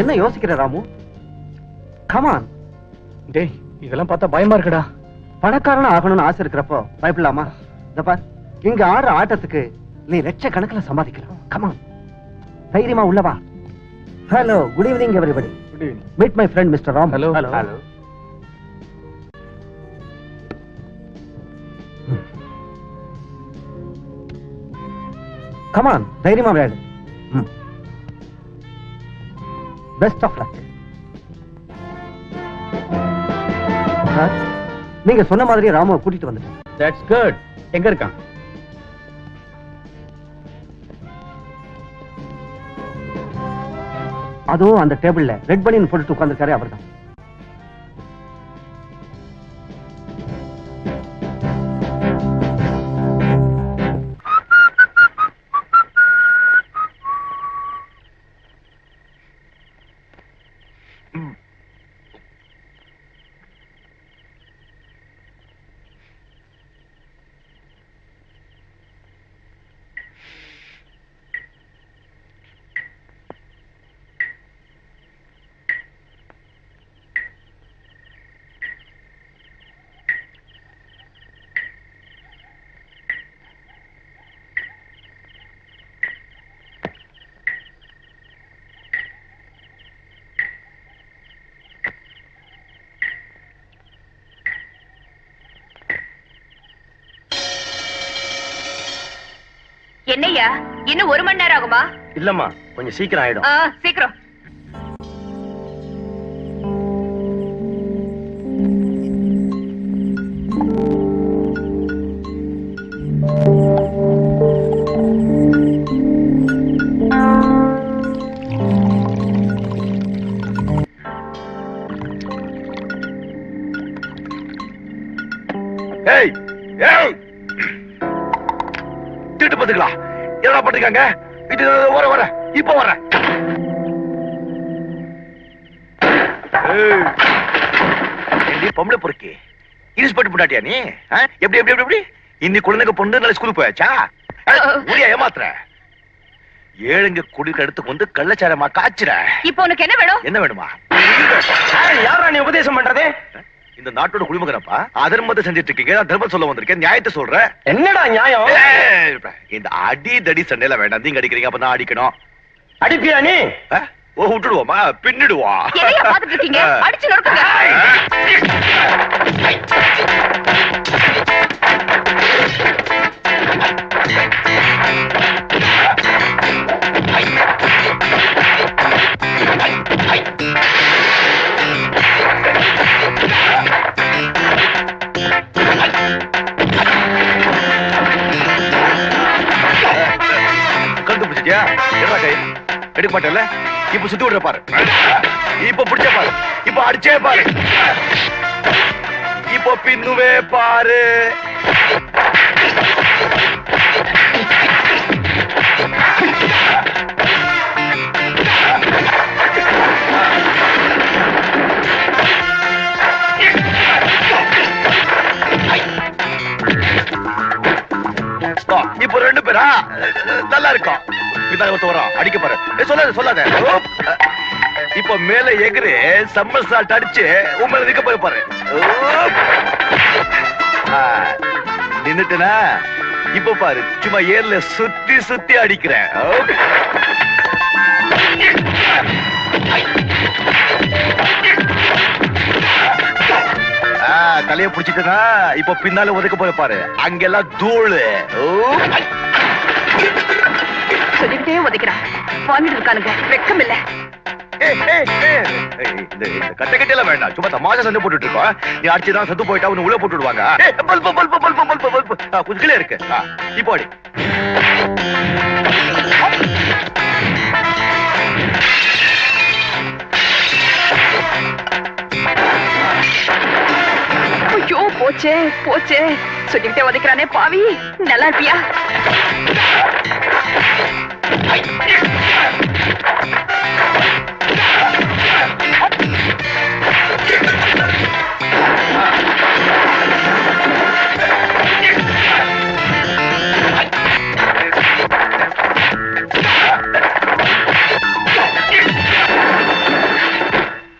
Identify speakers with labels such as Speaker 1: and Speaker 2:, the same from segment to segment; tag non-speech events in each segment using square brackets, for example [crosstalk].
Speaker 1: என்ன யோசிக்கிற ராமு? கமான்
Speaker 2: டேய் இதெல்லாம் பார்த்தா பயமா இருக்குடா.
Speaker 1: பணக்காரன் ஆகணும்னு ஆசை இருக்கிறப்போ பயப்படலாமா? இந்த பார் இங்க ஆடுற ஆட்டத்துக்கு நீ லட்ச கணக்குல சம்பாதிக்கலாம் கமான் தைரியமா உள்ளவா hello good evening everybody
Speaker 2: good evening
Speaker 1: meet my friend mister Ram
Speaker 2: Hello.
Speaker 1: Hello come தைரியமா விளையாடு. பெஸ்ட் ஆஃப் லக் சார் நீங்க சொன்ன மாதிரி ராமுவை கூட்டிட்டு வந்துட்டேன்.
Speaker 2: தட்ஸ் குட் எங்க இருக்கான்?
Speaker 1: அதுவும் அந்த டேபிள்ல ரெட் பனியன் போட்டுட்டு உட்கார்ந்திருக்காரு அவர்தான்.
Speaker 3: என்னய்யா? இன்னும் ஒரு மணி நேரம் ஆகுமா?
Speaker 2: இல்லம்மா கொஞ்சம் சீக்கிரம் ஆயிடும்.
Speaker 3: சீக்கிரம்.
Speaker 4: பண்ணிருக்காங்க இது வர வர இப்ப வர. பொம்பளை பொறுக்கி. இன்ஸ்பெக்டர் பொண்டாட்டியா நீ? எப்படி எப்படி எப்படி எப்படி? இன்னி குழந்தைங்க பொண்ணு நாளை ஸ்கூலுக்கு போயாச்சா? முடியா ஏமாத்துற? ஏழுங்க குடிக்க எடுத்து வந்து கள்ளச்சாரமா காய்ச்சுற.
Speaker 3: இப்போ உனக்கு என்ன வேணும்?
Speaker 4: என்ன வேணுமா?
Speaker 2: யாரா நீ உபதேசம் பண்றது?
Speaker 4: இந்த நாட்டோட குடிமகனப்பா? அதர்மத்தை செஞ்சுட்டு இருக்கீங்க நான் தர்மம் சொல்ல வந்திருக்கேன். நியாயத்தை சொல்றேன்
Speaker 2: என்னடா நியாயம்?
Speaker 4: இந்த அடி தடி சண்டையில வேண்டாம். நீங்க அடிக்கிறீங்க அப்ப நான் அடிக்கணும்.
Speaker 2: அடிப்பியா நீ?
Speaker 4: ஓ விட்டுடுவோமா? பின்னிடுவா.
Speaker 3: அடிச்சு நொறுக்குங்க.
Speaker 4: எடுக்க இப்ப சுத்தி விடுற பாரு. இப்ப பிடிச்ச பாரு. இப்ப அடிச்சே பாரு. இப்ப பின்னுவே பாரு. இப்ப இப்போ ரெண்டு பேரா? நல்லா இருக்கும் ஒருத்த வரோம். அடிக்க பாரு. சொல்லாத சொல்லாத. இப்போ மேல எகிரு சம்மர் சால்ட் அடிச்சு மேல நிக்க போய் பாரு. நின்னுட்டனா இப்ப பாரு சும்மா ஏர்ல சுத்தி சுத்தி அடிக்கிறேன். தலைய புடிச்சிட்டனா இப்போ பின்னால ஒதுக்க போய் பாரு. அங்கெல்லாம் தூளு. ஓப்.
Speaker 3: சொல்லிக்கிட்டே உதைக்கிறான். வாங்கிட்டு இருக்கானுங்க. வெக்கம் இல்ல
Speaker 4: கட்ட வேண்டாம். சும்மா தமாஷா சண்டை போட்டுட்டு இருக்கோம் நீ அடிச்சுதான் செத்து போயிட்டா உன்னை உள்ள போட்டு விடுவாங்க ஏய், bulb bulb bulb bulb. Bulb கீழே இருக்கு. இப்போ அடி
Speaker 3: ஐயோ போச்சே போச்சே. சொல்லிக்கிட்டே உதைக்கிறானே பாவி. நல்லா இருப்பியா?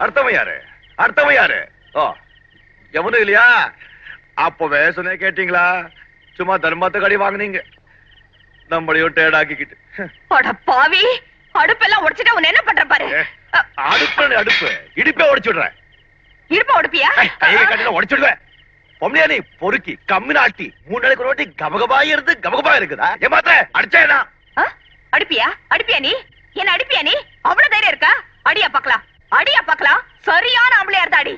Speaker 4: அர்த்தம் யாரு? அர்த்தம் யாரு? ஓ எவனும் இல்லையா? அப்பவே சொன்ன கேட்டீங்களா? சும்மா தர்மத்தை கடி வாங்கினீங்க. நம்மளையும் டேடாக்கிக்கிட்டு
Speaker 3: அட பாவி அடுப்பெல்லாம் உடைச்சிட்டு உன்னை என்ன பண்ற பாரு?
Speaker 4: அடுப்பு அடுப்பு. இடிப்பே உடைச்சு விடுறேன்
Speaker 3: இடுப்ப உடுப்பியா?
Speaker 4: கையை கட்டில உடைச்சுடுவேன் பொம்மையா நீ பொறுக்கி கம்மி நாட்டி மூணு நாளைக்கு ஒரு வாட்டி கபகபாய் இருந்து கபகபா இருக்குதா? ஏமாத்த அடிச்சேனா?
Speaker 3: அடிப்பியா? அடிப்பியா நீ? என்ன அடிப்பியா நீ? அவ்வளவு தைரியம் இருக்கா? அடியா பாக்கலாம் அடியா பாக்கலாம் சரியான ஆம்பளையா இருந்தா அடி.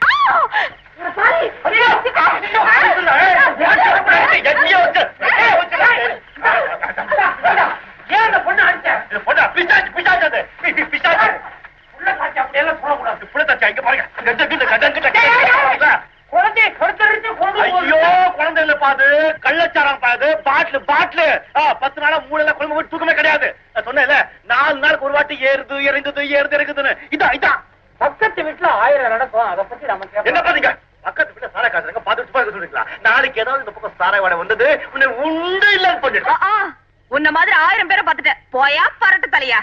Speaker 2: நான் சொன்னேன்ல நாலு நாளுக்கு ஒரு வாட்டி ஏறுது இறங்குது ஏறுது இறங்குதுன்னு இதான் இதான்
Speaker 5: பக்கத்து வீட்டுல ஆயிரம் நடக்கும். அதை பத்தி நமக்கு
Speaker 2: என்ன பாத்தீங்க பக்கத்து வீட்டுல சாராய காசுறங்க பாத்துட்டு நாளைக்கு ஏதாவது இந்த பக்கம் சாராய வாடை வந்தது உன்னை உண்டு இல்லன்னு.
Speaker 3: உன்ன மாதிரி ஆயிரம் பேரை பார்த்துட்டேன். போயா பரட்டு தலையா?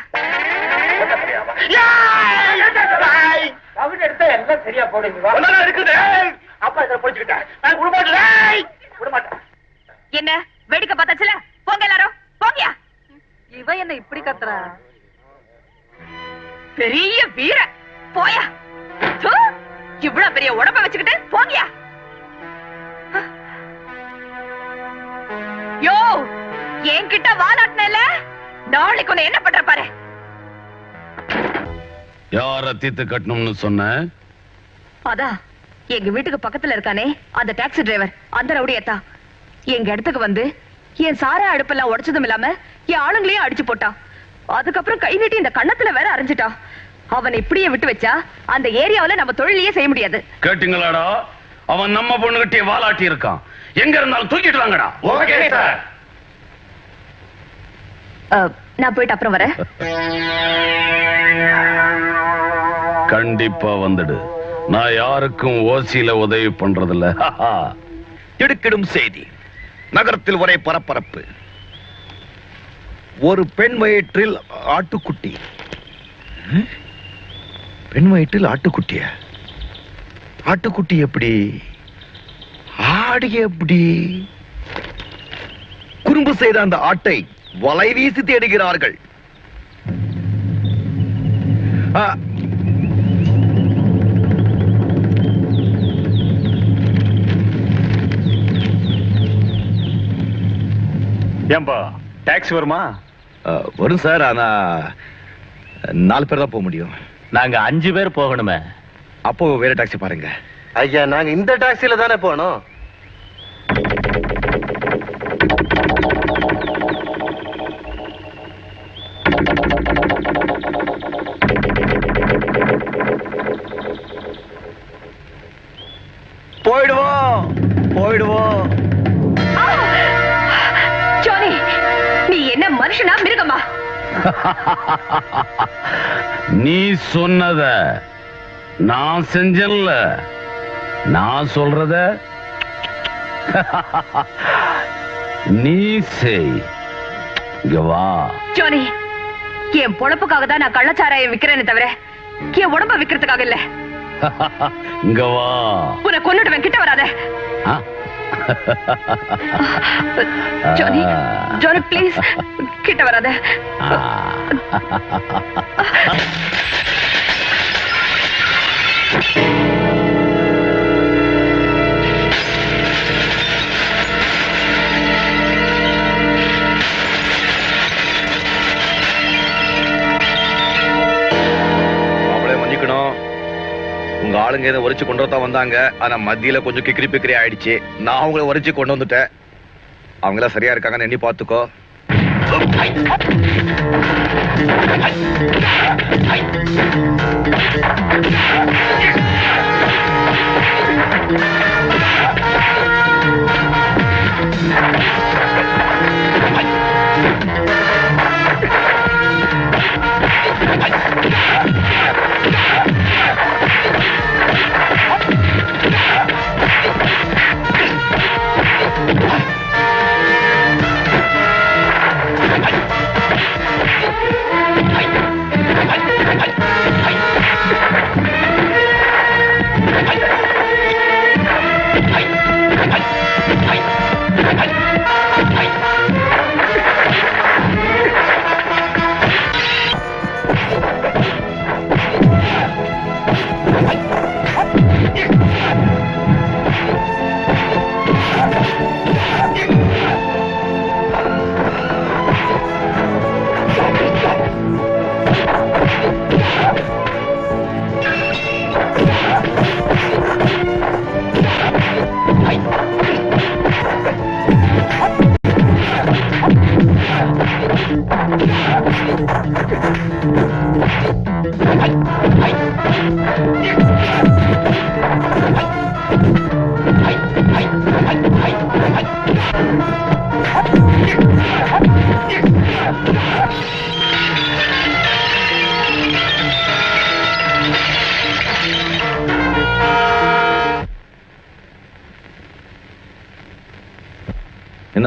Speaker 5: தவிர எடுத்தா எல்லாம் சரியா போடுங்க வா.
Speaker 2: ஒன்னதான் இருக்குது. அப்பா இதை படிச்சுக்கிட்டேன். நான்
Speaker 3: என்ன? வேடிக்கை பார்த்தாச்சுல?
Speaker 6: என்ன இப்படி கத்துறா?
Speaker 3: பெரிய வீர. போயா. இவ்வளவு பெரிய உடம்ப வச்சுக்கிட்டு போங்கயா. யோ என்கிட்ட வாலாட்டினல? நாளைக்கு உன்னை என்ன பண்ற பாரு.
Speaker 7: யார தீத்து கட்டணும்னு சொன்ன?
Speaker 3: அதான். எங்க வீட்டுக்கு பக்கத்துல இருக்கானே அந்த டாக்ஸி டிரைவர் அந்த ரவுடியத்தா எங்க இடத்துக்கு வந்து என் சார அடுப்பெல்லாம் உடைச்சதும் இல்லாம என் ஆளுங்களையும் அடிச்சு போட்டான். அதுக்கப்புறம் கை நீட்டி இந்த கண்ணத்துல வேற அரைஞ்சிட்டான். அவனை இப்படியே விட்டு வச்சா அந்த ஏரியாவுல நம்ம தொழிலையே செய்ய முடியாது.
Speaker 7: கேட்டீங்களாடா? அவன் நம்ம பொண்ணுகிட்டே வாலாட்டி இருக்கான். எங்க இருந்தாலும் தூக்கிட்டு வாங்கடா.
Speaker 2: Okay sir.
Speaker 3: நான் போயிட்டு அப்புறம் வரேன்.
Speaker 7: கண்டிப்பா வந்துடு. நான் யாருக்கும் ஓசியில உதவி பண்றதில்ல. [laughs]
Speaker 4: திடுக்கிடும் செய்தி. நகரத்தில் ஒரே பரபரப்பு. ஒரு பெண் வயிற்றில் ஆட்டுக்குட்டி. பெண் வயிற்றில் ஆட்டுக்குட்டிய? ஆட்டுக்குட்டி எப்படி? ஆடு எப்படி? குறும்பு செய்த அந்த ஆட்டை வலை வீசி தேடுகிறார்கள்
Speaker 2: ஏன்பா டாக்ஸி வருமா?
Speaker 4: வரும் சார் ஆனா நாலு பேர் தான் போக முடியும்.
Speaker 2: நாங்க அஞ்சு பேர் போகணுமே.
Speaker 4: அப்போ வேற டாக்ஸி பாருங்க.
Speaker 1: ஐயா நாங்க இந்த டாக்ஸில தானே போனோம்
Speaker 4: போயிடுவோம் [laughs]
Speaker 3: நீ
Speaker 7: சொன்னத நான் செஞ்சேன்ல நான் சொல்றத [laughs] நீ செய். இங்க வா.
Speaker 3: ஜானி என் பொழப்புக்காக தான் நான் கள்ளச்சாராயம் விக்கிறேனே தவிர என் உடம்ப விக்கிறதுக்காக இல்ல. [laughs]
Speaker 7: இங்க வா.
Speaker 3: உன்னை கிட்ட வராத.
Speaker 7: ஆ?
Speaker 3: ஜானி ஜானி ப்ளீஸ் கிட்ட வராத
Speaker 7: ஆ.
Speaker 4: ஆளுங்க இதை உரைச்சு கொண்டு வரதான் வந்தாங்க. ஆனா மத்தியில கொஞ்சம் கிக்கிரி பிக்கிரி ஆயிடுச்சு. நான் அவங்கள உரைச்சு கொண்டு வந்துட்டேன். அவங்க எல்லாம் சரியா இருக்காங்கன்னு எண்ணி பார்த்துக்கோ.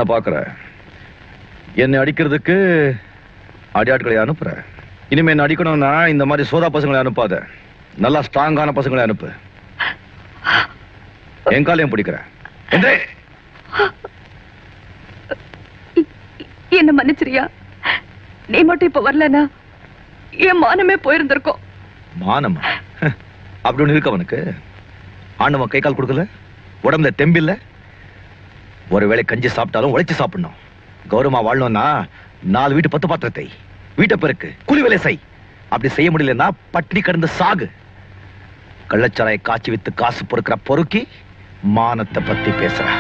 Speaker 4: என்ன பாக்குற என்னை அடிக்கிறதுக்கு அடியாட்களை அனுப்புற. இனிமே என்ன அடிக்கணும்னா இந்த மாதிரி சோதா பசங்களை அனுப்பாத. நல்லா ஸ்ட்ராங்கான பசங்களை அனுப்பு. என் காலையும் பிடிக்கிற. எந்திரே.
Speaker 3: என்ன மன்னிச்சிரியா? நீ மட்டும் இப்ப வரலனா என் மானமே போயிருந்திருக்கும்.
Speaker 4: மானமா? அப்படி ஒண்ணு இருக்கு அவனுக்கு? ஆண்டவன் கை கால் கொடுக்கல? உடம்புல தெம்பில்ல? ஒருவேளை கஞ்சி சாப்பிட்டாலும் உழைச்சு சாப்பிடணும். கௌரவமா வாழணும்னா நாலு வீட்டு பத்து பாத்திரத்தை. வீட்டை பெருக்கு கூலி வேலை செய். அப்படி செய்ய முடியலன்னா பட்டினி கடந்து சாகு. கள்ளச்சாராய காய்ச்சி வித்து காசு பொறுக்கிற பொறுக்கி மானத்தை பத்தி பேசுறேன்